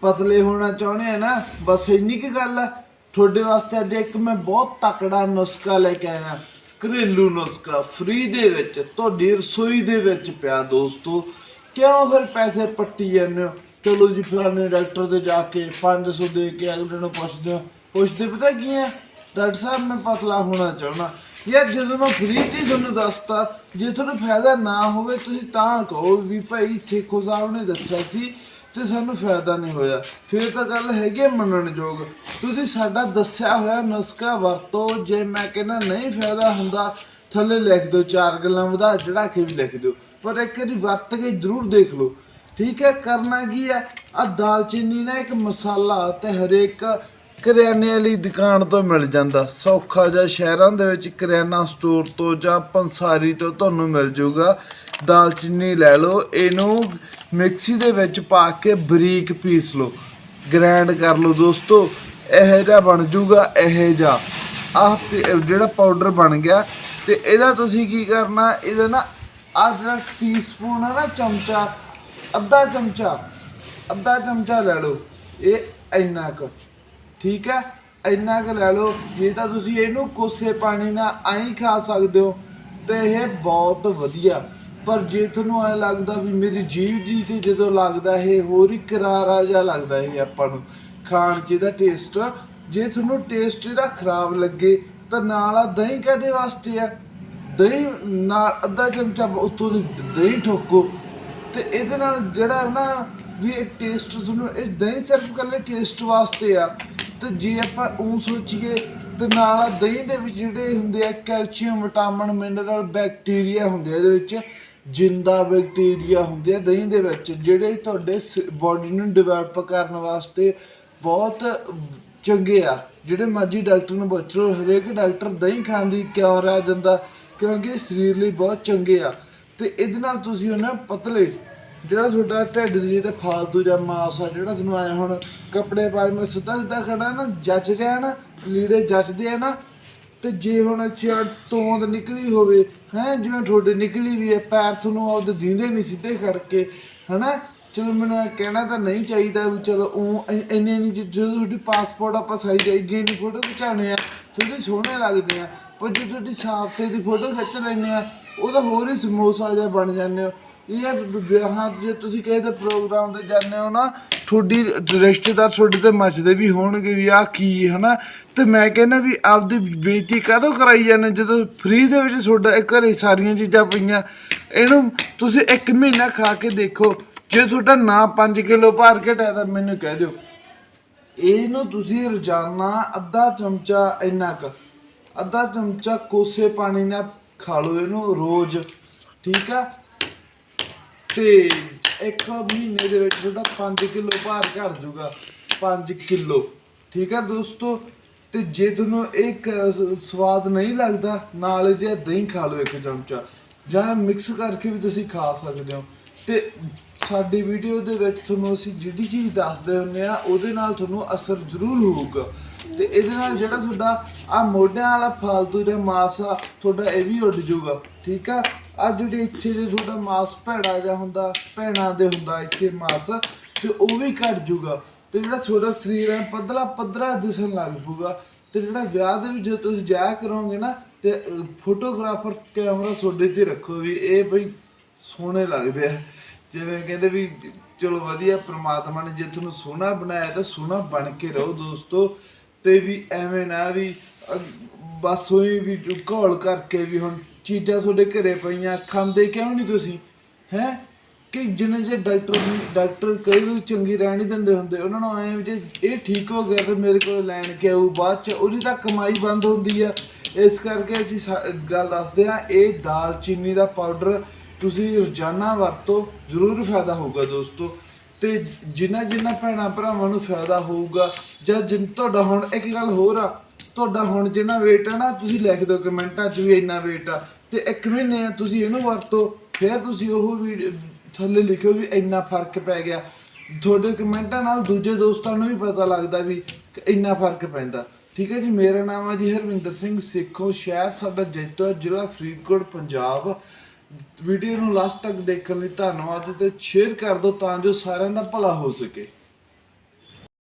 ਪਤਲੇ ਹੋਣਾ ਚਾਹੁੰਦੇ ਆ ਨਾ, ਬਸ ਇੰਨੀ ਕੀ ਗੱਲ ਆ। ਤੁਹਾਡੇ ਵਾਸਤੇ ਅੱਜ ਇੱਕ ਮੈਂ ਬਹੁਤ ਤਕੜਾ ਨੁਸਖਾ ਲੈ ਕੇ ਆਇਆ। ਘਰੇਲੂ ਨੁਸਖਾ ਫ੍ਰੀ ਦੇ ਵਿੱਚ, ਤੁਹਾਡੀ ਰਸੋਈ ਦੇ ਵਿੱਚ ਪਿਆ ਦੋਸਤੋ। ਕਿਉਂ ਫਿਰ ਪੈਸੇ ਪੱਟੀ ਜਾਂਦੇ ਹੋ? ਚਲੋ ਜੀ, ਫਲਾਣੇ ਡਾਕਟਰ ਦੇ ਜਾ ਕੇ 500 ਦੇ ਕੇ ਅਗਲੇ ਨੂੰ ਪੁੱਛਦੇ ਹੋ। ਪੁੱਛਦੇ ਪਤਾ ਕੀ ਹੈ ਡਾਕਟਰ ਸਾਹਿਬ, ਮੈਂ ਪਤਲਾ ਹੋਣਾ ਚਾਹੁੰਦਾ। ਯਾਰ ਜਦੋਂ ਮੈਂ ਫ੍ਰੀ ਦੀ ਤੁਹਾਨੂੰ ਦੱਸਤਾ, ਜੇ ਤੁਹਾਨੂੰ ਫਾਇਦਾ ਨਾ ਹੋਵੇ, ਤੁਸੀਂ ਤਾਂ ਕਹੋ ਵੀ ਭਾਈ, ਸੇਖੋ ਸਾਹਿਬ ਨੇ ਦੱਸਿਆ ਸੀ ਤੇ ਸਾਨੂੰ ਫਾਇਦਾ ਨਹੀਂ ਹੋਇਆ। ਫਿਰ ਤਾਂ ਗੱਲ ਹੈਗੀ ਹੈ ਮੰਨਣਯੋਗ ਤੁਸੀਂ ਸਾਡਾ ਦੱਸਿਆ ਹੋਇਆ ਨਸਕਾ ਵਰਤੋ, ਜੇ ਮੈਂ ਕਹਿੰਦਾ ਨਹੀਂ ਫਾਇਦਾ ਹੁੰਦਾ, ਥੱਲੇ ਲਿਖ ਦਿਓ, ਚਾਰ ਗੱਲਾਂ ਵਧਾ ਚੜਾ ਕੇ ਵੀ ਲਿਖ ਦਿਓ। ਪਰ ਇੱਕ ਵਾਰੀ ਵਰਤ ਕੇ ਜ਼ਰੂਰ ਦੇਖ ਲਓ। ਠੀਕ ਹੈ, ਕਰਨਾ ਕੀ ਹੈ? ਆ ਦਾਲਚੀਨੀ ਨਾ ਇੱਕ ਮਸਾਲਾ ਤੇ ਹਰੇਕ ਕਰਿਆਨੇ ਵਾਲੀ ਦੁਕਾਨ ਤੋਂ ਮਿਲ ਜਾਂਦਾ। ਸੌਖਾ ਜਿਹਾ ਸ਼ਹਿਰਾਂ ਦੇ ਵਿੱਚ ਕਰਿਆਨਾ ਸਟੋਰ ਤੋਂ ਜਾਂ ਪੰਸਾਰੀ ਤੋਂ ਤੁਹਾਨੂੰ ਮਿਲ ਜਾਊਗਾ ਦਾਲਚੀਨੀ ਲੈ ਲਓ, ਇਹਨੂੰ ਮਿਕਸੀ ਦੇ ਵਿੱਚ ਪਾ ਕੇ ਬਰੀਕ ਪੀਸ ਲਓ। ਗ੍ਰਾਈਂਡ ਕਰ ਲਓ ਦੋਸਤੋ, ਇਹ ਜਿਹਾ ਬਣ ਜਾਊਗਾ ਇਹ ਜਿਹਾ। ਆਹ ਜਿਹੜਾ ਪਾਊਡਰ ਬਣ ਗਿਆ ਤੇ ਇਹਦਾ ਤੁਸੀਂ ਕੀ ਕਰਨਾ, ਇਹਦਾ ਨਾ ਆ ਜਿਹੜਾ ਟੀਸਪੂਨ ਹੈ ਨਾ ਚਮਚਾ, ਅੱਧਾ ਚਮਚਾ ਅੱਧਾ ਚਮਚਾ ਲੈ ਲਓ। ਇਹ ਇੰਨਾ ਕੁ। ਠੀਕ ਹੈ? ਇੰਨਾ ਕੁ ਲੈ ਲਓ, ਜੇ ਤਾਂ ਤੁਸੀਂ ਇਹਨੂੰ ਕੋਸੇ ਪਾਣੀ ਨਾਲ ਐਂ ਖਾ ਸਕਦੇ ਹੋ, ਤੇ ਇਹ ਬਹੁਤ ਵਧੀਆ। ਪਰ ਜੇ ਤੁਹਾਨੂੰ ਐ ਲੱਗਦਾ ਵੀ ਮੇਰੀ ਜੀਭ ਜੀ ਤੇ ਜਦੋਂ ਲੱਗਦਾ ਇਹ ਹੋਰ ਹੀ ਕਰਾਰਾ ਜਿਹਾ ਲੱਗਦਾ ਇਹ ਆਪਾਂ ਨੂੰ, ਖਾਣ ਚ ਇਹਦਾ ਟੇਸਟ ਜੇ ਤੁਹਾਨੂੰ ਟੇਸਟ ਇਹਦਾ ਖਰਾਬ ਲੱਗੇ, ਤਾਂ ਨਾਲ ਆ ਦਹੀਂ ਕਾਦੇ ਵਾਸਤੇ ਆ? ਦਹੀਂ ਨਾਲ ਅੱਧਾ ਚਮਚਾ ਉੱਤੋਂ ਦੀ ਦਹੀਂ ਠੋਕੋ, ਤੇ ਇਹਦੇ ਨਾਲ ਜਿਹੜਾ ਨਾ ਵੀ ਇਹ ਟੇਸਟ ਤੁਹਾਨੂੰ, ਇਹ ਦਹੀਂ ਸਿਰਫ ਕੱਲੇ ਟੇਸਟ ਵਾਸਤੇ ਆ। ਤੇ ਜੇ ਆਪਾਂ ਉਹ ਸੋਚੀਏ ਤੇ ਨਾਲ ਦਹੀਂ ਦੇ ਵਿੱਚ ਜਿਹੜੇ ਹੁੰਦੇ ਆ ਕੈਲਸ਼ੀਅਮ, ਵਿਟਾਮਿਨ, ਮਿਨਰਲ ਬੈਕਟੀਰੀਆ ਹੁੰਦੇ ਆ ਇਹਦੇ ਵਿੱਚ, ਜਿੰਦਾ ਬੈਕਟੀਰੀਆ ਹੁੰਦੇ ਆ ਦਹੀਂ ਦੇ ਵਿੱਚ, ਜਿਹੜੇ ਤੁਹਾਡੇ ਬਾਡੀ ਨੂੰ ਡਿਵੈਲਪ ਕਰਨ ਵਾਸਤੇ ਬਹੁਤ ਚੰਗੇ ਆ। ਜਿਹੜੇ ਮਰਜ਼ੀ ਡਾਕਟਰ ਨੂੰ ਪੁੱਛ ਲਓ, ਹਰੇਕ ਡਾਕਟਰ ਦਹੀਂ ਖਾਣ ਦੀ ਕਿਉਂ ਰਾਏ ਦਿੰਦਾ? ਕਿਉਂਕਿ ਸਰੀਰ ਲਈ ਬਹੁਤ ਚੰਗੇ ਆ। ਤੇ ਇਹਦੇ ਨਾਲ ਤੁਸੀਂ ਉਹਨਾਂ ਪਤਲੇ ਜਿਹੜਾ ਤੁਹਾਡਾ ਢਿੱਡ ਦੀ ਤੇ ਫਾਲਤੂ ਜਾਂ ਮਾਸ ਆ, ਜਿਹੜਾ ਤੁਹਾਨੂੰ ਆਇਆ ਹੁਣ ਕੱਪੜੇ ਪਾਏ ਮੈਂ ਸਿੱਧਾ ਸਿੱਧਾ ਖੜਾ ਨਾ, ਜੱਜ ਰਿਹਾ ਨਾ, ਲੀੜੇ ਜੱਜਦੇ ਆ ਨਾ, ਤੇ ਜੇ ਹੁਣ ਚੜ ਤੋਂਦ ਨਿਕਲੀ ਹੋਵੇ, ਹੈ, ਜਿਵੇਂ ਤੁਹਾਡੇ ਨਿਕਲੀ ਵੀ ਹੈ, ਪੈਰ ਤੁਹਾਨੂੰ ਆਪਦੇ ਦੀਂਦੇ ਨਹੀਂ ਸਿੱਧੇ ਖੜ ਕੇ ਹਨਾ? ਚਲੋ ਮੈਨੂੰ ਇਹ ਕਹਿਣਾ ਤਾਂ ਨਹੀਂ ਚਾਹੀਦਾ ਵੀ ਚਲੋ ਉਹ ਇੰਨੇ ਨਹੀਂ ਜਦੋਂ ਤੁਹਾਡੀ ਪਾਸਪੋਰਟ ਆਪਾਂ ਸਾਈ ਜਾਈਏ ਨਹੀਂ ਫੋਟੋ ਖਿਚਾਉਣੇ ਆ, ਤੁਸੀਂ ਸੋਹਣੇ ਲੱਗਦੇ ਆ, ਪਰ ਜੇ ਤੁਹਾਡੀ ਸਾਫਤੇ ਦੀ ਫੋਟੋ ਖਿੱਚ ਲੈਂਦੇ ਆ, ਉਹਦਾ ਹੋਰ ਹੀ ਸਮੋਸਾ ਜਿਹਾ ਬਣ ਜਾਂਦੇ ਹੋ। ਯਾਰ ਵਿਆਹਾਂ 'ਚ ਜੇ ਤੁਸੀਂ ਕਿਸੇ ਦੇ ਪ੍ਰੋਗਰਾਮ ਤੇ ਜਾਂਦੇ ਹੋ ਨਾ, ਤੁਹਾਡੀ ਰਿਸ਼ਤੇਦਾਰ ਤੁਹਾਡੇ ਤੇ ਮੱਚਦੇ ਵੀ ਹੋਣਗੇ ਵੀ ਆਹ ਕੀ ਹਨਾ? ਤੇ ਮੈਂ ਕਹਿੰਦਾ ਵੀ ਆਪਦੀ ਬੇਇੱਜ਼ਤੀ ਕਾਹਦੋਂ ਕਰਾਈ ਜਾਂਦੇ ਜਦੋਂ ਫ੍ਰੀ ਦੇ ਵਿੱਚ ਤੁਹਾਡਾ ਇਹ ਘਰੇ ਸਾਰੀਆਂ ਚੀਜ਼ਾਂ ਪਈਆਂ, ਇਹਨੂੰ ਤੁਸੀਂ ਇੱਕ ਮਹੀਨਾ ਖਾ ਕੇ ਦੇਖੋ। ਜੇ ਤੁਹਾਡਾ ਨਾ 5 ਕਿਲੋ ਭਾਰ ਘਟਿਆ ਤਾਂ ਮੈਨੂੰ ਕਹਿ ਦਿਓ। ਇਹਨੂੰ ਤੁਸੀਂ ਰੋਜ਼ਾਨਾ ਅੱਧਾ ਚਮਚਾ ਇੰਨਾ ਕੁ, ਅੱਧਾ ਚਮਚਾ ਕੋਸੇ ਪਾਣੀ ਨਾਲ ਖਾ ਲਓ ਇਹਨੂੰ ਰੋਜ਼, ਠੀਕ ਆ? ਤੇ ਇੱਕ ਮਹੀਨੇ ਦੇ ਵਿੱਚ ਤੁਹਾਡਾ 5 ਕਿਲੋ ਭਾਰ ਘਟ ਜਾਊਗਾ। 5 ਕਿਲੋ। ਠੀਕ ਆ ਦੋਸਤੋ? ਤੇ ਜੇ ਤੁਹਾਨੂੰ ਇੱਕ ਸਵਾਦ ਨਹੀਂ ਲੱਗਦਾ, ਨਾਲ ਇਹਦੇ ਦਹੀਂ ਖਾ ਲਓ ਇੱਕ ਚਮਚਾ। ਜਾਂ ਮਿਕਸ ਕਰਕੇ ਵੀ ਤੁਸੀਂ ਖਾ ਸਕਦੇ ਹੋ। ਤੇ ਸਾਡੀ ਵੀਡੀਓ ਦੇ ਵਿੱਚ ਤੁਹਾਨੂੰ ਅਸੀਂ ਜਿਹੜੀ ਚੀਜ਼ ਦੱਸਦੇ ਹੁੰਦੇ ਆ, ਉਹਦੇ ਨਾਲ ਤੁਹਾਨੂੰ ਅਸਰ ਜ਼ਰੂਰ ਹੋਊਗਾ। ਤੇ ਇਹਦੇ ਨਾਲ ਜਿਹੜਾ ਤੁਹਾਡਾ ਆ ਮੋਢਿਆਂ ਵਾਲਾ ਫਾਲਤੂ ਜਿਹੜਾ ਮਾਸ ਆ, ਤੁਹਾਡਾ ਇਹ ਵੀ ਉੱਡ ਜਾਊਗਾ। ਠੀਕ ਆ? ਆ ਜਿਹੜੇ ਇੱਥੇ ਜੇ ਤੁਹਾਡਾ ਮਾਸ ਭੈੜਾ ਜਿਹਾ ਹੁੰਦਾ, ਭੈਣਾ ਦੇ ਹੁੰਦਾ ਇੱਥੇ ਮਾਸ, ਤੇ ਉਹ ਵੀ ਘਟ ਜੂਗਾ ਤੇ ਜਿਹੜਾ ਤੁਹਾਡਾ ਸਰੀਰ ਹੈ ਪਤਲਾ ਪੱਧਰਾ ਦਿਸਣ ਲੱਗ ਪਊਗਾ। ਤੇ ਜਿਹੜਾ ਵਿਆਹ ਦੇ ਵਿੱਚ ਜਦੋਂ ਤੁਸੀਂ ਜਾਇਆ ਕਰੋਗੇ ਨਾ, ਤੇ ਫੋਟੋਗ੍ਰਾਫਰ ਕੈਮਰਾ ਤੁਹਾਡੇ ਤੇ ਰੱਖੋ ਵੀ ਇਹ ਬਈ ਸੋਹਣੇ ਲੱਗਦੇ ਆ। ਜਿਵੇਂ ਕਹਿੰਦੇ ਵੀ, ਚਲੋ ਵਧੀਆ ਪ੍ਰਮਾਤਮਾ ਨੇ ਜੇ ਤੁਹਾਨੂੰ ਸੋਹਣਾ ਬਣਾਇਆ ਤਾਂ ਸੋਹਣਾ ਬਣ ਕੇ ਰਹੋ ਦੋਸਤੋ। ਤੇ ਵੀ ਐਵੇਂ ਨਾ ਵੀ ਬਸ ਉਹੀ ਵੀ ਘੋਲ ਕਰਕੇ ਵੀ ਹੁਣ ਚੀਜ਼ਾਂ ਤੁਹਾਡੇ ਘਰੇ ਪਈਆਂ, ਖਾਂਦੇ ਕਿਉਂ ਨਹੀਂ ਤੁਸੀਂ? ਹੈ? ਕਿ ਜਿੰਨੇ ਜੇ ਡਾਕਟਰ ਡਾਕਟਰ ਕਈ ਵਾਰੀ ਚੰਗੀ ਰਹਿ ਨਹੀਂ ਦਿੰਦੇ ਹੁੰਦੇ, ਉਹਨਾਂ ਨੂੰ ਐਂ ਵੀ ਜੇ ਇਹ ਠੀਕ ਹੋ ਗਿਆ ਤੇ ਮੇਰੇ ਕੋਲ ਲੈਣ ਕੇ ਆਊ ਬਾਅਦ ਚ, ਉਹਦੀ ਤਾਂ ਕਮਾਈ ਬੰਦ ਹੁੰਦੀ ਆ। ਇਸ ਕਰਕੇ ਅਸੀਂ ਗੱਲ ਦੱਸਦੇ ਆ ਇਹ ਦਾਲਚੀਨੀ ਦਾ ਪਾਊਡਰ ਤੁਸੀਂ ਰੋਜ਼ਾਨਾ ਵਰਤੋ, ਜ਼ਰੂਰ ਫਾਇਦਾ ਹੋਊਗਾ ਦੋਸਤੋ। ਤੇ ਜਿਨ੍ਹਾਂ ਜਿਨ੍ਹਾਂ ਭੈਣਾਂ ਭਰਾਵਾਂ ਨੂੰ ਫਾਇਦਾ ਹੋਊਗਾ, ਜਾਂ ਜਿਨ, ਤੁਹਾਡਾ ਹੁਣ ਇੱਕ ਗੱਲ ਹੋਰ ਆ ਤੁਹਾਡਾ ਹੁਣ ਜਿੰਨਾ weight ਆ ਨਾ, ਤੁਸੀਂ ਲਿਖ ਦਿਓ ਕਮੈਂਟਾਂ 'ਚ ਵੀ ਇੰਨਾ weight ਆ। ਤੇ ਇੱਕ ਮਹੀਨੇ ਤੁਸੀਂ ਇਹਨੂੰ ਵਰਤੋ, ਫਿਰ ਤੁਸੀਂ ਉਹ ਵੀਡੀਓ ਥੱਲੇ ਲਿਖਿਓ ਵੀ ਇੰਨਾ ਫ਼ਰਕ ਪੈ ਗਿਆ। ਤੁਹਾਡੇ ਕਮੈਂਟਾਂ ਨਾਲ ਦੂਜੇ ਦੋਸਤਾਂ ਨੂੰ ਵੀ ਪਤਾ ਲੱਗਦਾ ਵੀ ਇੰਨਾ ਫ਼ਰਕ ਪੈਂਦਾ। ਠੀਕ ਹੈ ਜੀ, ਮੇਰਾ ਨਾਮ ਹੈ ਜੀ ਹਰਵਿੰਦਰ ਸਿੰਘ ਸੇਖੋਂ ਸ਼ਹਿਰ, ਸਾਡਾ ਜੈਤੋ ਹੈ ਜ਼ਿਲ੍ਹਾ ਫਰੀਦਕੋਟ, ਪੰਜਾਬ। ਵੀਡੀਓ ਨੂੰ ਲਾਸਟ ਤੱਕ ਦੇਖਣ ਲਈ ਧੰਨਵਾਦ ਤੇ ਸ਼ੇਅਰ ਕਰ ਦਿਓ ਤਾਂ ਜੋ ਸਾਰਿਆਂ ਦਾ ਭਲਾ ਹੋ ਸਕੇ।